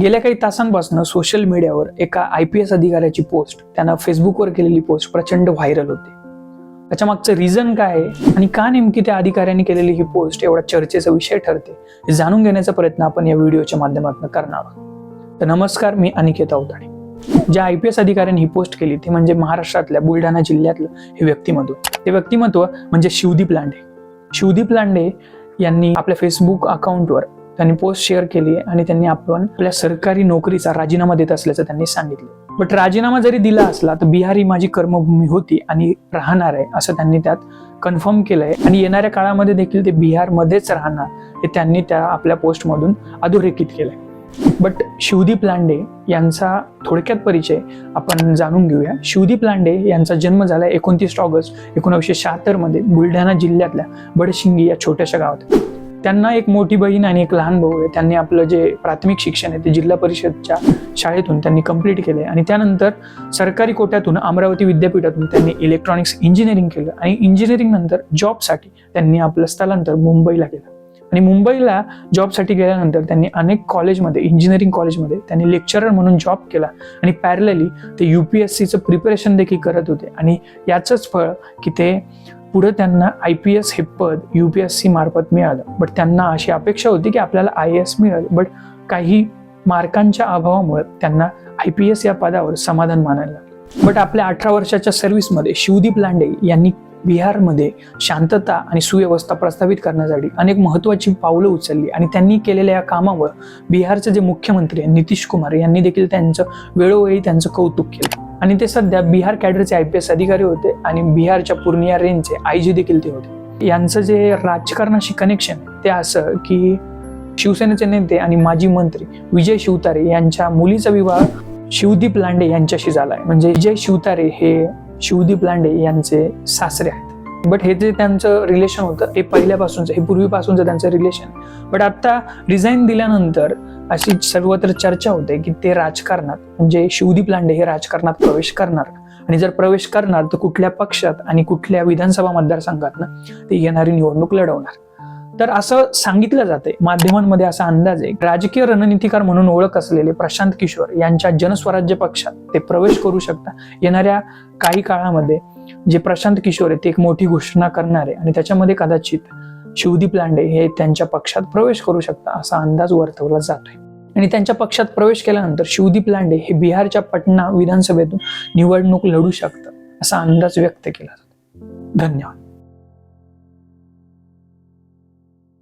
गेल्या काही तासांपासून सोशल मीडियावर एका आय पी एस अधिकाऱ्याची पोस्ट त्यानं फेसबुकवर केलेली पोस्ट प्रचंड व्हायरल होते. त्याच्या मागचं रिझन काय आहे आणि का नेमकी त्या अधिकाऱ्यांनी केलेली ही पोस्ट एवढा चर्चेचा विषय ठरते हे जाणून घेण्याचा प्रयत्न आपण या व्हिडिओच्या माध्यमातून करणार आहोत. तर नमस्कार मी अनिकेत अवताडे. ज्या आय पी एस अधिकाऱ्यांनी ही पोस्ट केली ती म्हणजे महाराष्ट्रातल्या बुलढाणा जिल्ह्यातलं हे व्यक्तिमत्व. ते व्यक्तिमत्व म्हणजे शिवदीप लांडे. शिवदीप लांडे यांनी आपल्या फेसबुक अकाउंटवर त्यांनी पोस्ट शेअर केली आहे आणि त्यांनी आपण आपल्या सरकारी नोकरीचा राजीनामा देत असल्याचं त्यांनी सांगितलं. बट राजीनामा जरी दिला असला तर बिहार ही माझी कर्मभूमी होती आणि राहणार आहे असं त्यांनी त्यात कन्फर्म केलंय. आणि येणाऱ्या काळामध्ये देखील ते बिहारमध्येच राहणार हे त्यांनी त्या आपल्या पोस्टमधून अधोरेखित केलंय. बट शिवदीप लांडे यांचा थोडक्यात परिचय आपण जाणून घेऊया. शिवदीप लांडे यांचा जन्म झाला एकोणतीस ऑगस्ट एकोणीसशे शहात्तरमध्ये बुलढाणा जिल्ह्यातल्या बडशिंगी या छोट्याशा गावात. त्यांना एक मोठी बहीण आणि एक लहान भाऊ आहे. त्यांनी आपलं जे प्राथमिक शिक्षण आहे ते जिल्हा परिषदच्या शाळेतून त्यांनी कंप्लीट केले आणि त्यानंतर सरकारी कोट्यातून अमरावती विद्यापीठातून त्यांनी इलेक्ट्रॉनिक्स इंजिनिअरिंग केलं. आणि इंजिनिअरिंग नंतर जॉबसाठी त्यांनी आपलं स्थलांतर मुंबईला केलं. आणि मुंबईला जॉबसाठी गेल्यानंतर त्यांनी अनेक कॉलेजमध्ये इंजिनिअरिंग कॉलेजमध्ये त्यांनी लेक्चरर म्हणून जॉब केला. आणि पॅरलली ते यू पी एस सीचं प्रिपरेशन देखील करत होते. आणि याचंच फळ की ते पुढे त्यांना आय पी एस हे पद यू पी एस सी मार्फत मिळालं. बट त्यांना अशी अपेक्षा होती की आपल्याला आय एस मिळेल. बट काही मार्कांच्या अभावामुळे त्यांना आय पी एस या पदावर समाधान मानायला लागलं. बट आपल्या अठरा वर्षाच्या सर्व्हिसमध्ये शिवदीप लांडे यांनी बिहारमध्ये शांतता आणि सुव्यवस्था प्रस्थापित करण्यासाठी अनेक महत्त्वाची पावलं उचलली. आणि त्यांनी केलेल्या या कामावर बिहारचे जे मुख्यमंत्री आहे, नितीश कुमार यांनी देखील त्यांचं वेळोवेळी त्यांचं कौतुक केलं. आणि ते सध्या बिहार कॅडरचे आय पी एस अधिकारी होते आणि बिहारच्या पूर्णिया रेंजचे आय जी देखील ते होते. यांचं जे राजकारणाशी कनेक्शन ते असं की शिवसेनेचे नेते आणि माजी मंत्री विजय शिवतारे यांच्या मुलीचा विवाह शिवदीप लांडे यांच्याशी झालाय. म्हणजे विजय शिवतारे हे शिवदीप लांडे यांचे सासरे आहेत. बट हे जे त्यांचं रिलेशन होतं हे पहिल्यापासूनचं हे पूर्वीपासूनचं त्यांचं रिलेशन बट आता रिझाईन दिल्यानंतर अशी सर्वत्र चर्चा होते की ते राजकारणात म्हणजे शिवदीप लांडे हे राजकारणात प्रवेश करणार. आणि जर प्रवेश करणार तर कुठल्या पक्षात आणि कुठल्या विधानसभा मतदारसंघातनं ते येणारी निवडणूक लढवणार. तर असं सांगितलं जाते माध्यमांमध्ये असा अंदाज आहे. राजकीय रणनीतिकार म्हणून ओळख असलेले प्रशांत किशोर यांच्या जनस्वराज्य पक्षात ते प्रवेश करू शकता. येणाऱ्या काही काळामध्ये जे प्रशांत किशोर आहे ते एक मोठी घोषणा करणार आहे आणि त्याच्यामध्ये कदाचित शिवदीप लांडे हे त्यांच्या पक्षात प्रवेश करू शकता असा अंदाज वर्तवला जातोय. आणि त्यांच्या पक्षात प्रवेश केल्यानंतर शिवदीप लांडे हे बिहारच्या पटना विधानसभेतून निवडणूक लढू शकतात असा अंदाज व्यक्त केला जातो. धन्यवाद.